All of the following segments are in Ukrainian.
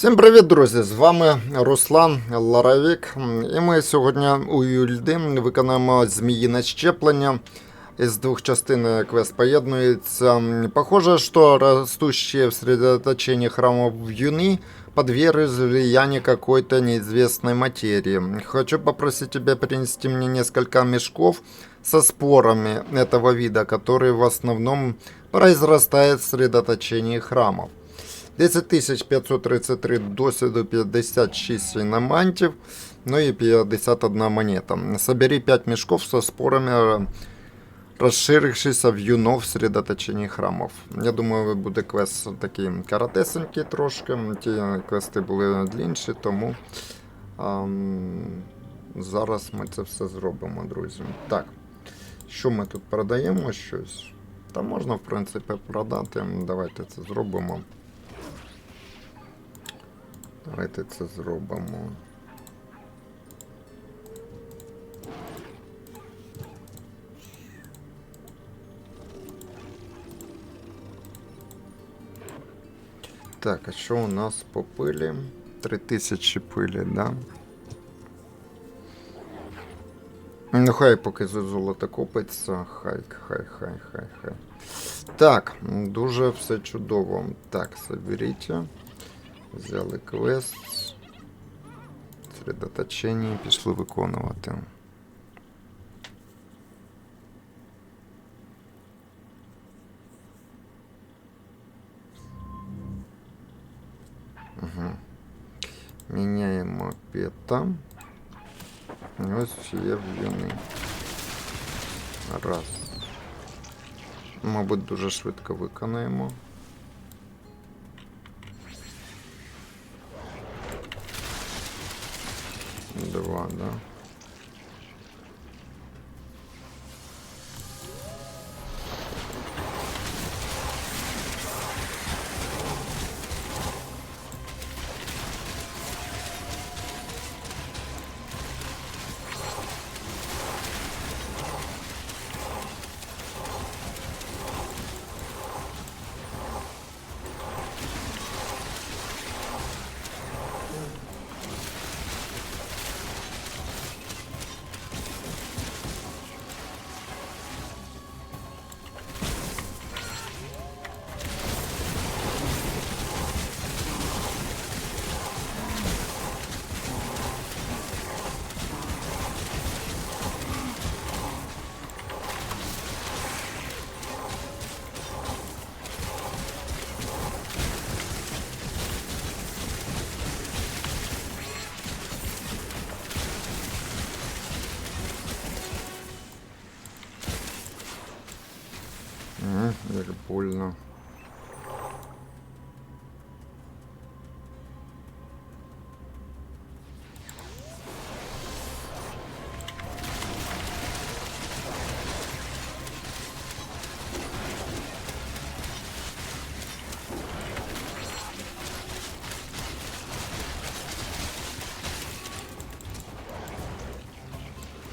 Всім привіт, друзі! З вами Руслан Ларавік. І ми сьогодні у Юльди виконаємо зміїне щеплення. Із двох частин квест поєднується. Похоже, что растущие в средоточении храмов юны подверглись влиянию какой-то неизвестной материи. Хочу попросить тебя принести мне несколько мешков со спорами этого вида, которые в основном произрастают в средоточении храмов. 10533 досвіду, 56 іномантів, ну і 51 монета. Собери 5 мішків со спорами, розширившися в юно в средоточенні храмів. Я думаю, буде квест такий каратесенький трошки. Ті квести були длінші, тому ам, зараз ми це все зробимо, друзі. Так, що ми тут продаємо щось? Та можна, в принципі, продати. Давайте це зробимо. Давайте це зробимо. Так, а що у нас по пилі? 3000 пилі, да? Ну, хай поки золото копиться, хай, хай, хай, хай, хай. Так, дуже все чудово. Так, соберіть. Взяли квест. Средоточення пішли виконувати. Угу. Міняємо пета. І ось є в'юни. Раз. Мабуть, дуже швидко виконаємо. Два, да. М,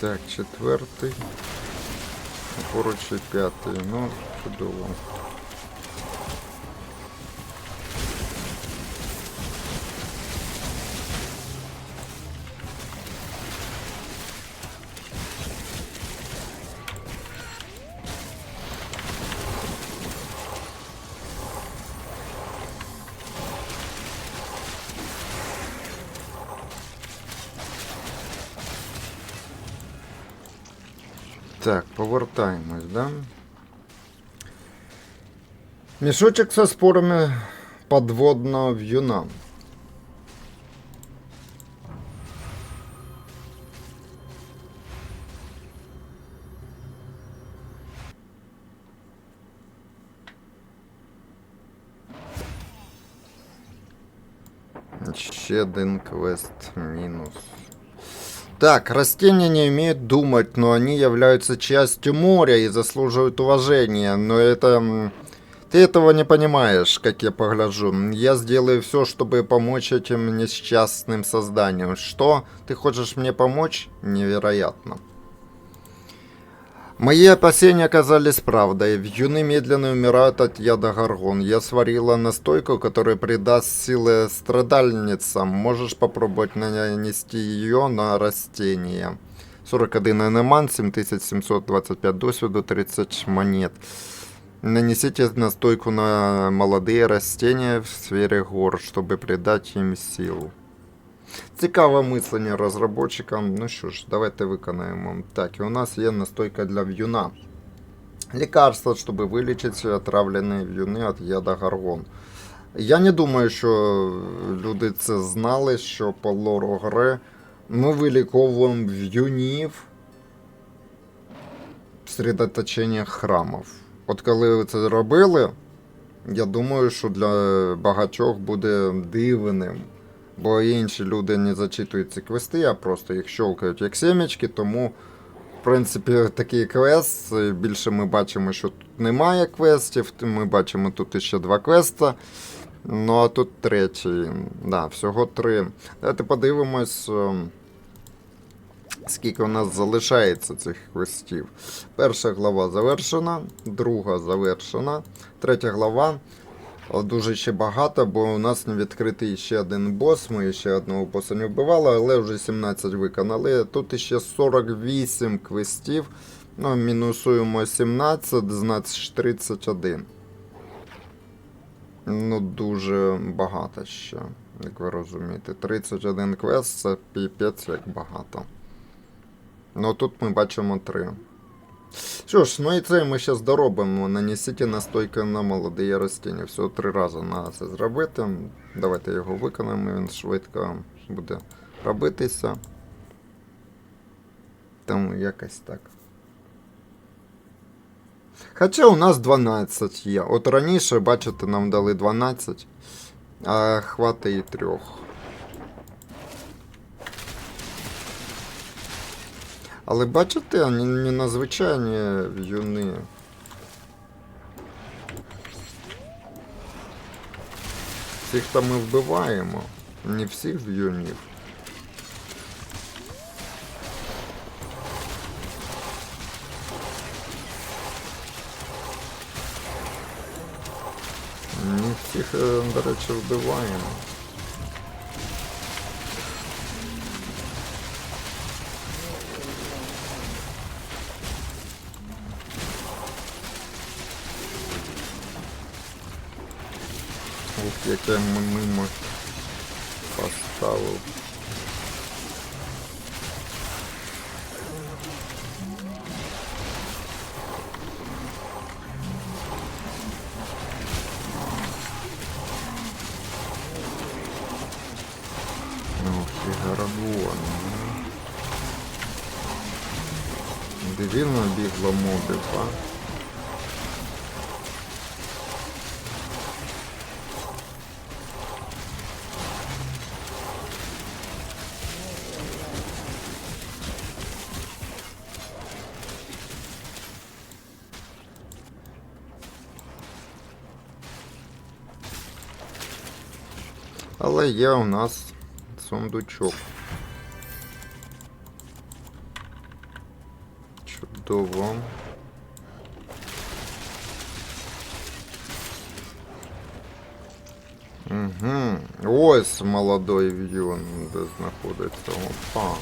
Так, четвертий. Поруч п'ятий. Ну, чудово. Так, повертаємось, да? Мішочок со спорами подводного в'юна. Ще один квест мінус. Так, растения не умеют думать, но они являются частью моря и заслуживают уважения. Но это... Ты этого не понимаешь, как я погляжу. Я сделаю все, чтобы помочь этим несчастным созданиям. Что? Ты хочешь мне помочь? Невероятно. Мои опасения оказались правдой. Вьюны медленно умирают от яда горгон. Я сварила настойку, которая придаст силы страдальницам. Можешь попробовать нанести ее на растения. 41 энеман, 7725 досвіду, 30 монет. Нанесите настойку на молодые растения в сфере гор, чтобы придать им силу. Цікаве мислення розробникам. Ну що ж, давайте виконаємо. Так, і у нас є настойка для в'юна. Лікарство, щоб вилічити отравлені в'юни від яда горгон. Я не думаю, що люди це знали, що по лору гри ми виліковуємо в'юнів в храмів. От коли ви це робили, я думаю, що для багатьох буде дивним. Бо інші люди не зачитують ці квести, а просто їх щелкають як семечки, тому, в принципі, такий квест. е, Більше ми бачимо, що тут немає квестів. Ми бачимо тут ще два квеста. Ну а тут третій. Да, всього три. Давайте подивимось, ем, скільки у нас залишається цих квестів. Перша глава завершена, друга завершена, третя глава. Але Дуже ще багато, бо у нас не відкритий ще один бос. Ми ще одного боса не вбивали, але вже 17 виконали. Тут ще 48 квестів. Ну, мінусуємо 17, значить 31. Ну, дуже багато ще, як ви розумієте. 31 квест це піпець як багато. Ну тут ми бачимо 3. Що ж, ну і це ми зараз доробимо. Нанесіть настойку на молоді ростіння. Всього три рази треба це зробити. Давайте його виконаємо, він швидко буде робитися. Тому якось так. Хоча у нас 12 є. От раніше, бачите, нам дали 12, а хватить і трьох. Але бачите, вони не надзвичайні в'юни. Всіх там ми вбиваємо. Не всіх в'юнів. Не всіх, е, до речі, вбиваємо. Яке ми мимо поставив. Гарагон. Дивно бігло мобів, а? Але є у нас сундучок. Чудово. Угу. Ось молодой в'юн, де знаходиться. Опа.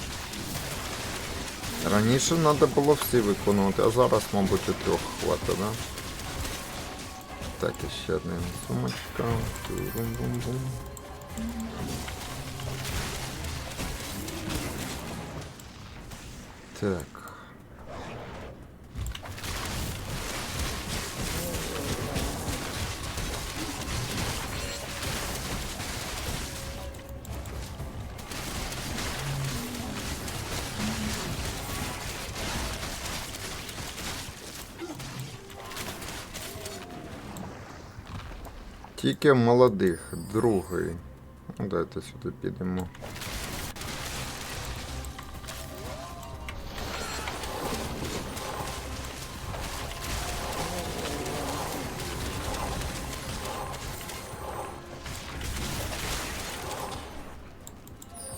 Раніше треба було всі виконувати, а зараз, мабуть, і трьох хватить, да? Так, ще одна сумочка. Бум-бум-бум. Так. Тільки молодих, другий. Давайте сюди підемо.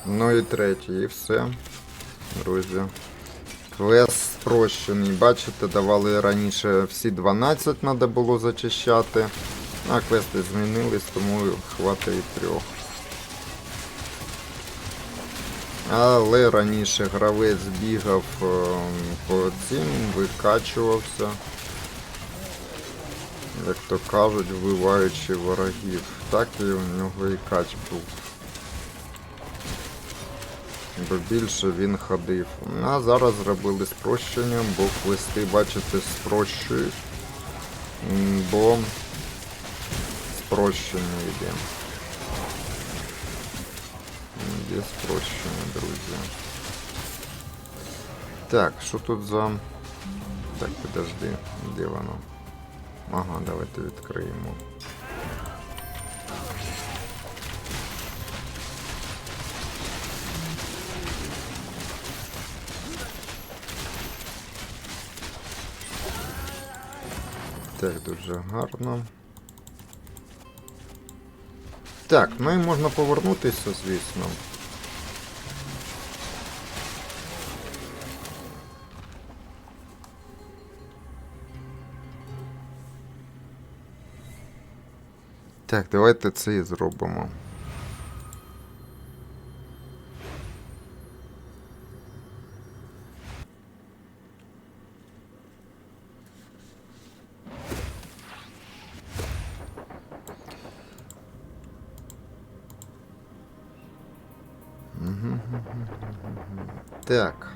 Ну і третій, і все. Друзі. Квест спрощений. Бачите, давали раніше всі 12 треба було зачищати. А квести змінились, тому хватить трьох. Але раніше гравець бігав е, по цим, викачувався. Як то кажуть, вбиваючи ворогів. Так і у нього і кач був. Бо більше він ходив. А зараз зробили спрощення, бо квести, бачите, спрощують. Бо спрощення йде. Є спрощення, друзі. Так, що тут за. Так, подожди, де воно? Ага, давайте відкриємо. Так, дуже гарно. Так, ну і можна повернутися, звісно. Так, давайте це і зробимо. Так.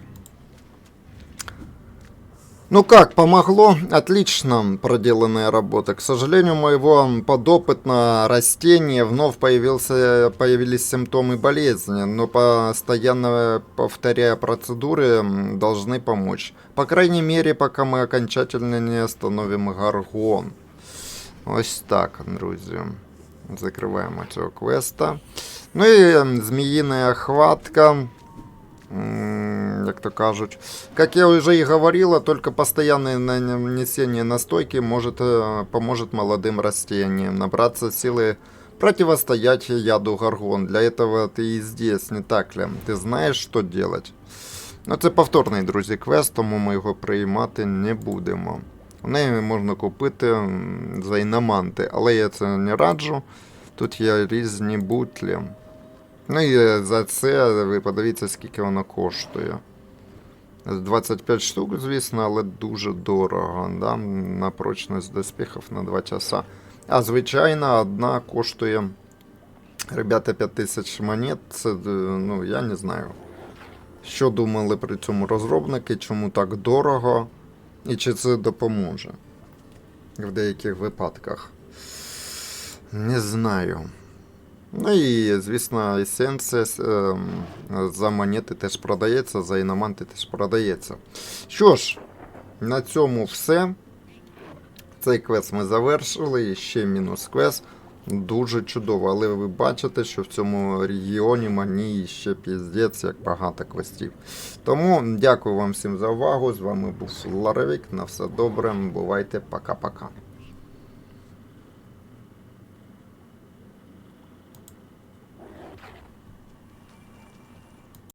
Ну как, помогло? Отлично проделанная работа. К сожалению, у моего подопытного растения вновь появился, появились симптомы болезни, но постоянно повторяя процедуры м, должны помочь. По крайней мере, пока мы окончательно не остановим гаргон. Ось так, друзі. Закриваємо цього квеста. Ну і м, зміїна хватка. М, Як то кажуть. Как я уже и говорила, только постоянное нанесение настойки может, э, поможет молодым растениям набраться силы противостоять яду горгон. Для этого ты и здесь, не так ли? Ти знаєш, що делать. Ну, це повторний, друзі, квест, тому ми його приймати не будемо. У неї можна купити м, за іноманти, але я це не раджу. Тут є різні бутлі. Ну і за це ви подивіться, скільки воно коштує. 25 штук, звісно, але дуже дорого. Да? На прочність доспіхів на 2 часа. А звичайно, одна коштує. Ребята, 5000 монет. Це, е, ну, я не знаю. Що думали при цьому розробники, чому так дорого, і чи це допоможе в деяких випадках. Не знаю. Ну і, звісно, есенція е, за монети теж продається, за іноманти теж продається. Що ж, на цьому все. Цей квест ми завершили. І ще мінус квест. Дуже чудово, але ви бачите, що в цьому регіоні мені ще піздець, як багато квестів. Тому дякую вам всім за увагу. З вами був Ларовік. На все добре. Бувайте, пока-пока.